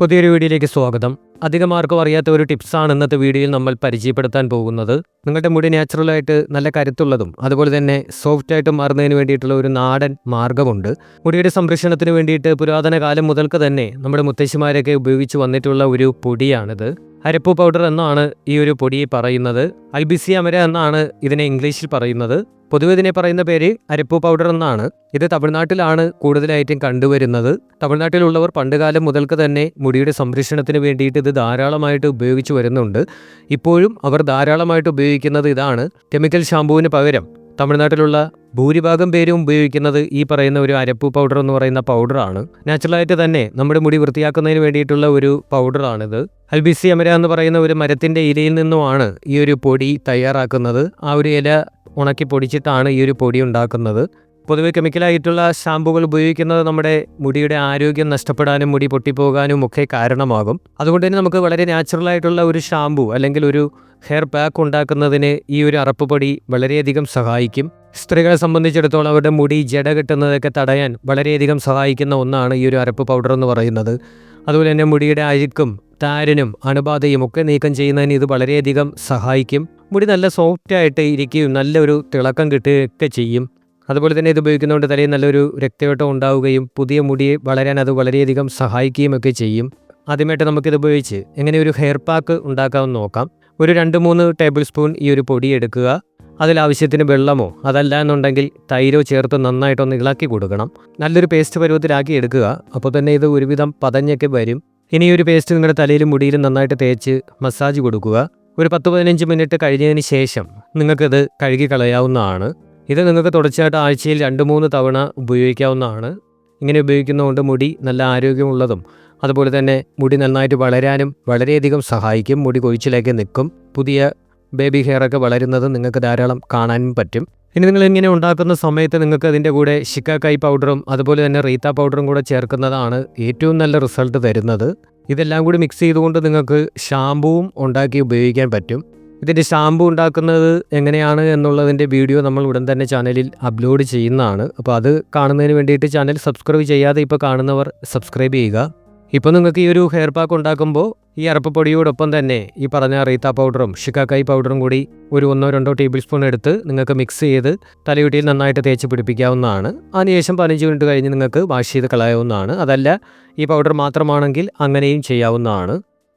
പുതിയൊരു വീഡിയോയിലേക്ക് സ്വാഗതം. അധികം ആർക്കും അറിയാത്ത ഒരു ടിപ്സാണ് ഇന്നത്തെ വീഡിയോയിൽ നമ്മൾ പരിചയപ്പെടുത്താൻ പോകുന്നത്. നിങ്ങളുടെ മുടി നാച്ചുറലായിട്ട് നല്ല കരുത്തുള്ളതും അതുപോലെ തന്നെ സോഫ്റ്റ് ആയിട്ട് മാറുന്നതിന് വേണ്ടിയിട്ടുള്ള ഒരു നാടൻ മാർഗമുണ്ട്. മുടിയുടെ സംരക്ഷണത്തിന് വേണ്ടിയിട്ട് പുരാതന കാലം മുതൽക്ക് തന്നെ നമ്മുടെ മുത്തശ്ശിമാരൊക്കെ ഉപയോഗിച്ച് വന്നിട്ടുള്ള ഒരു പൊടിയാണിത്. അരപ്പു പൗഡർ എന്നാണ് ഈ ഒരു പൊടി പറയുന്നത്. അൽബിസി അമര എന്നാണ് ഇതിനെ ഇംഗ്ലീഷിൽ പറയുന്നത്. പൊതുവെ ഇതിനെ പറയുന്ന പേര് അരപ്പു പൗഡർ എന്നാണ്. ഇത് തമിഴ്നാട്ടിലാണ് കൂടുതലായിട്ടും കണ്ടുവരുന്നത്. തമിഴ്നാട്ടിലുള്ളവർ പണ്ടുകാലം മുതൽക്ക് തന്നെ മുടിയുടെ സംരക്ഷണത്തിന് വേണ്ടിയിട്ട് ഇത് ധാരാളമായിട്ട് ഉപയോഗിച്ചു വരുന്നുണ്ട്. ഇപ്പോഴും അവർ ധാരാളമായിട്ട് ഉപയോഗിക്കുന്നത് ഇതാണ്. കെമിക്കൽ ഷാമ്പുവിന് പകരം തമിഴ്നാട്ടിലുള്ള ഭൂരിഭാഗം പേരും ഉപയോഗിക്കുന്നത് ഈ പറയുന്ന ഒരു അരപ്പു പൗഡർ എന്ന് പറയുന്ന പൗഡറാണ് നാച്ചുറലായിട്ട് തന്നെ നമ്മുടെ മുടി വൃത്തിയാക്കുന്നതിന് വേണ്ടിയിട്ടുള്ള ഒരു പൗഡറാണിത് അൽബിസി അമര എന്ന് പറയുന്ന ഒരു മരത്തിന്റെ ഇലയിൽ നിന്നുമാണ് ഈ ഒരു പൊടി തയ്യാറാക്കുന്നത്. ആ ഒരു ഇല ഉണക്കി പൊടിച്ചിട്ടാണ് ഈ ഒരു പൊടി ഉണ്ടാക്കുന്നത്. പൊതുവെ കെമിക്കലായിട്ടുള്ള ഷാമ്പുകൾ ഉപയോഗിക്കുന്നത് നമ്മുടെ മുടിയുടെ ആരോഗ്യം നഷ്ടപ്പെടാനും മുടി പൊട്ടിപ്പോകാനും ഒക്കെ കാരണമാകും. അതുകൊണ്ട് തന്നെ നമുക്ക് വളരെ നാച്ചുറലായിട്ടുള്ള ഒരു ഷാമ്പു അല്ലെങ്കിൽ ഒരു ഹെയർ പാക്ക് ഉണ്ടാക്കുന്നതിന് ഈ ഒരു അറപ്പ് പൊടി വളരെയധികം സഹായിക്കും. സ്ത്രീകളെ സംബന്ധിച്ചിടത്തോളം അവരുടെ മുടി ജട കെട്ടുന്നതൊക്കെ തടയാൻ വളരെയധികം സഹായിക്കുന്ന ഒന്നാണ് ഈ ഒരു അരപ്പ് പൗഡർ എന്ന് പറയുന്നത്. അതുപോലെ തന്നെ മുടിയുടെ അഴുക്കും താരനും അണുബാധയും ഒക്കെ നീക്കം ചെയ്യുന്നതിന് ഇത് വളരെയധികം സഹായിക്കും. മുടി നല്ല സോഫ്റ്റായിട്ട് ഇരിക്കുകയും നല്ലൊരു തിളക്കം കിട്ടുകയൊക്കെ ചെയ്യും. അതുപോലെ തന്നെ ഇത് ഉപയോഗിക്കുന്നതുകൊണ്ട് തലയിൽ നല്ലൊരു രക്തയോട്ടം ഉണ്ടാവുകയും പുതിയ മുടി വളരാൻ അത് വളരെയധികം സഹായിക്കുകയും ഒക്കെ ചെയ്യും. ആദ്യമായിട്ട് നമുക്കിത് ഉപയോഗിച്ച് എങ്ങനെ ഒരു ഹെയർ പാക്ക് ഉണ്ടാക്കാമെന്ന് നോക്കാം. ഒരു രണ്ട് മൂന്ന് ടേബിൾ സ്പൂൺ ഈ ഒരു പൊടി എടുക്കുക. അതിലാവശ്യത്തിന് വെള്ളമോ അതല്ല എന്നുണ്ടെങ്കിൽ തൈരോ ചേർത്ത് നന്നായിട്ടൊന്ന് ഇളക്കി കൊടുക്കണം. നല്ലൊരു പേസ്റ്റ് പരുവത്തിലാക്കി എടുക്കുക. അപ്പോൾ തന്നെ ഇത് ഒരുവിധം പതഞ്ഞൊക്കെ വരും. ഇനി ഒരു പേസ്റ്റ് നിങ്ങളുടെ തലയിലും മുടിയിലും നന്നായിട്ട് തേച്ച് മസാജ് കൊടുക്കുക. ഒരു പത്ത് പതിനഞ്ച് മിനിറ്റ് കഴിഞ്ഞതിന് ശേഷം നിങ്ങൾക്കിത് കഴുകി കളയാവുന്നതാണ്. ഇത് നിങ്ങൾക്ക് തുടർച്ചയായിട്ട് ആഴ്ചയിൽ രണ്ട് മൂന്ന് തവണ ഉപയോഗിക്കാവുന്നതാണ്. ഇങ്ങനെ ഉപയോഗിക്കുന്നതുകൊണ്ട് മുടി നല്ല ആരോഗ്യമുള്ളതും അതുപോലെ തന്നെ മുടി നന്നായിട്ട് വളരാനും വളരെയധികം സഹായിക്കും. മുടി കൊഴിച്ചിലേക്ക് നിൽക്കും. പുതിയ ബേബി ഹെയർ ഒക്കെ വളരുന്നത് നിങ്ങൾക്ക് ധാരാളം കാണാനും പറ്റും. ഇനി നിങ്ങൾ ഇങ്ങനെ ഉണ്ടാക്കുന്ന സമയത്ത് നിങ്ങൾക്ക് അതിന്റെ കൂടെ ഷിക്കാക്കായ് പൗഡറും അതുപോലെ തന്നെ റീത്ത പൗഡറും കൂടെ ചേർക്കുന്നതാണ് ഏറ്റവും നല്ല റിസൾട്ട് തരുന്നത്. ഇതെല്ലാം കൂടി മിക്സ് ചെയ്തുകൊണ്ട് നിങ്ങൾക്ക് ഷാമ്പുവും ഉണ്ടാക്കി ഉപയോഗിക്കാൻ പറ്റും. ഇതിന്റെ ഷാമ്പു ഉണ്ടാക്കുന്നത് എങ്ങനെയാണ് എന്നുള്ളതിന്റെ വീഡിയോ നമ്മൾ ഉടൻ തന്നെ ചാനലിൽ അപ്ലോഡ് ചെയ്യുന്നതാണ്. അപ്പോൾ അത് കാണുന്നതിന് വേണ്ടിയിട്ട് ചാനൽ സബ്സ്ക്രൈബ് ചെയ്യാതെ ഇപ്പോൾ കാണുന്നവർ സബ്സ്ക്രൈബ് ചെയ്യുക. ഇപ്പോൾ നിങ്ങൾക്ക് ഈ ഒരു ഹെയർ പാക്ക് ഉണ്ടാക്കുമ്പോൾ ഈ അരപ്പപ്പൊടിയോടൊപ്പം തന്നെ ഈ പറഞ്ഞ റീത്ത പൗഡറും ഷിക്കാക്കായി പൗഡറും കൂടി ഒരു ഒന്നോ രണ്ടോ ടേബിൾ സ്പൂൺ എടുത്ത് നിങ്ങൾക്ക് മിക്സ് ചെയ്ത് തലയുട്ടിയിൽ നന്നായിട്ട് തേച്ച് പിടിപ്പിക്കാവുന്നതാണ്. അതിനുശേഷം പതിനഞ്ച് മിനിറ്റ് കഴിഞ്ഞ് നിങ്ങൾക്ക് വാഷ് ചെയ്ത് കളയാവുന്നതാണ്. അതല്ല ഈ പൗഡർ മാത്രമാണെങ്കിൽ അങ്ങനെയും ചെയ്യാവുന്നതാണ്.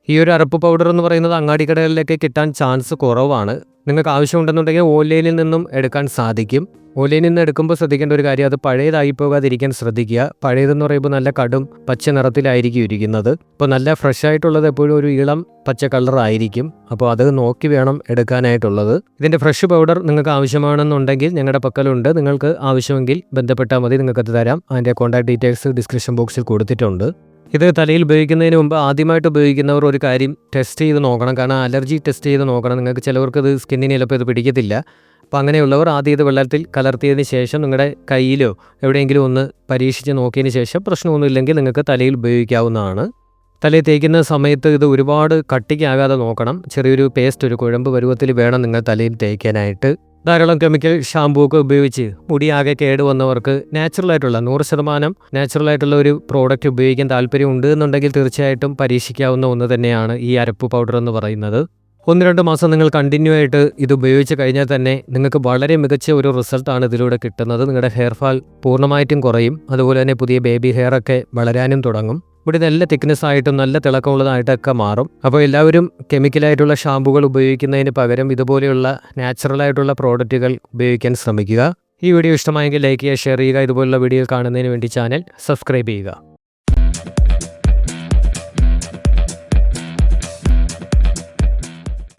ഈ ഒരു അരപ്പ് പൗഡർ എന്ന് പറയുന്നത് അങ്ങാടി കടകളിലേക്ക് കിട്ടാൻ ചാൻസ് കുറവാണ്. നിങ്ങൾക്ക് ആവശ്യമുണ്ടെന്നുണ്ടെങ്കിൽ ഓൺലൈനിൽ നിന്നും എടുക്കാൻ സാധിക്കും. ഓലയിൽ നിന്ന് എടുക്കുമ്പോൾ ശ്രദ്ധിക്കേണ്ട ഒരു കാര്യം അത് പഴയതായി പോകാതിരിക്കാൻ ശ്രദ്ധിക്കുക. പഴയതെന്ന് പറയുമ്പോൾ നല്ല കടും പച്ച നിറത്തിലായിരിക്കും ഇരിക്കുന്നത്. അപ്പോൾ നല്ല ഫ്രഷ് ആയിട്ടുള്ളത് എപ്പോഴും ഒരു ഇളം പച്ച കളറായിരിക്കും അപ്പോൾ അത് നോക്കി വേണം എടുക്കാനായിട്ടുള്ളത്. ഇതിന്റെ ഫ്രഷ് പൗഡർ നിങ്ങൾക്ക് ആവശ്യമാണെന്നുണ്ടെങ്കിൽ ഞങ്ങളുടെ പക്കലുണ്ട്. നിങ്ങൾക്ക് ആവശ്യമെങ്കിൽ ബന്ധപ്പെട്ടാൽ മതി. നിങ്ങൾക്കത് തരാം. അതിന്റെ കോൺടാക്ട് ഡീറ്റെയിൽസ് ഡിസ്ക്രിപ്ഷൻ ബോക്സിൽ കൊടുത്തിട്ടുണ്ട്. ഇത് തലയിൽ ഉപയോഗിക്കുന്നതിന് മുമ്പ് ആദ്യമായിട്ട് ഉപയോഗിക്കുന്നവർ ഒരു കാര്യം ടെസ്റ്റ് ചെയ്ത് നോക്കണം. കാരണം അലർജി ടെസ്റ്റ് ചെയ്ത് നോക്കണം. നിങ്ങൾക്ക് ചിലവർക്ക് ഇത് സ്കിന്നിന് ചിലപ്പോൾ ഇത് പിടിക്കത്തില്ല. അപ്പോൾ അങ്ങനെയുള്ളവർ ആദ്യം ഇത് വെള്ളത്തിൽ കലർത്തിയതിന് ശേഷം നിങ്ങളുടെ കയ്യിലോ എവിടെയെങ്കിലും ഒന്ന് പരീക്ഷിച്ച് നോക്കിയതിന് ശേഷം പ്രശ്നമൊന്നുമില്ലെങ്കിൽ നിങ്ങൾക്ക് തലയിൽ ഉപയോഗിക്കാവുന്നതാണ്. തലയിൽ തേക്കുന്ന സമയത്ത് ഇത് ഒരുപാട് കട്ടിക്കാകാതെ നോക്കണം. ചെറിയൊരു പേസ്റ്റ് ഒരു കുഴമ്പ് പരുവത്തിൽ വേണം നിങ്ങൾ തലയിൽ തേക്കാനായിട്ട്. ധാരാളം കെമിക്കൽ ഷാമ്പൂ ഒക്കെ ഉപയോഗിച്ച് മുടിയാകെ കേടുവന്നവർക്ക് നാച്ചുറലായിട്ടുള്ള നൂറ് ശതമാനം നാച്ചുറലായിട്ടുള്ള ഒരു പ്രോഡക്റ്റ് ഉപയോഗിക്കാൻ താല്പര്യം ഉണ്ട് എന്നുണ്ടെങ്കിൽ തീർച്ചയായിട്ടും പരീക്ഷിക്കാവുന്ന ഒന്ന് തന്നെയാണ് ഈ അരപ്പ് പൗഡർ എന്ന് പറയുന്നത്. ഒന്ന് രണ്ട് മാസം നിങ്ങൾ കണ്ടിന്യൂ ആയിട്ട് ഇത് ഉപയോഗിച്ച് കഴിഞ്ഞാൽ തന്നെ നിങ്ങൾക്ക് വളരെ മികച്ച ഒരു റിസൾട്ടാണ് ഇതിലൂടെ കിട്ടുന്നത്. നിങ്ങളുടെ ഹെയർ ഫാൾ പൂർണമായിട്ടും കുറയും. അതുപോലെ തന്നെ പുതിയ ബേബി ഹെയർ ഒക്കെ വളരാനും തുടങ്ങും. ഇവിടെ നല്ല തിക്നെസ് ആയിട്ടും നല്ല തിളക്കമുള്ളതായിട്ടൊക്കെ മാറും. അപ്പോൾ എല്ലാവരും കെമിക്കലായിട്ടുള്ള ഷാമ്പുകൾ ഉപയോഗിക്കുന്നതിന് പകരം ഇതുപോലെയുള്ള നാച്ചുറലായിട്ടുള്ള പ്രോഡക്റ്റുകൾ ഉപയോഗിക്കാൻ ശ്രമിക്കുക. ഈ വീഡിയോ ഇഷ്ടമായെങ്കിൽ ലൈക്ക് ചെയ്യുക ഷെയർ ചെയ്യുക. ഇതുപോലുള്ള വീഡിയോ കാണുന്നതിന് വേണ്ടി ചാനൽ സബ്സ്ക്രൈബ് ചെയ്യുക.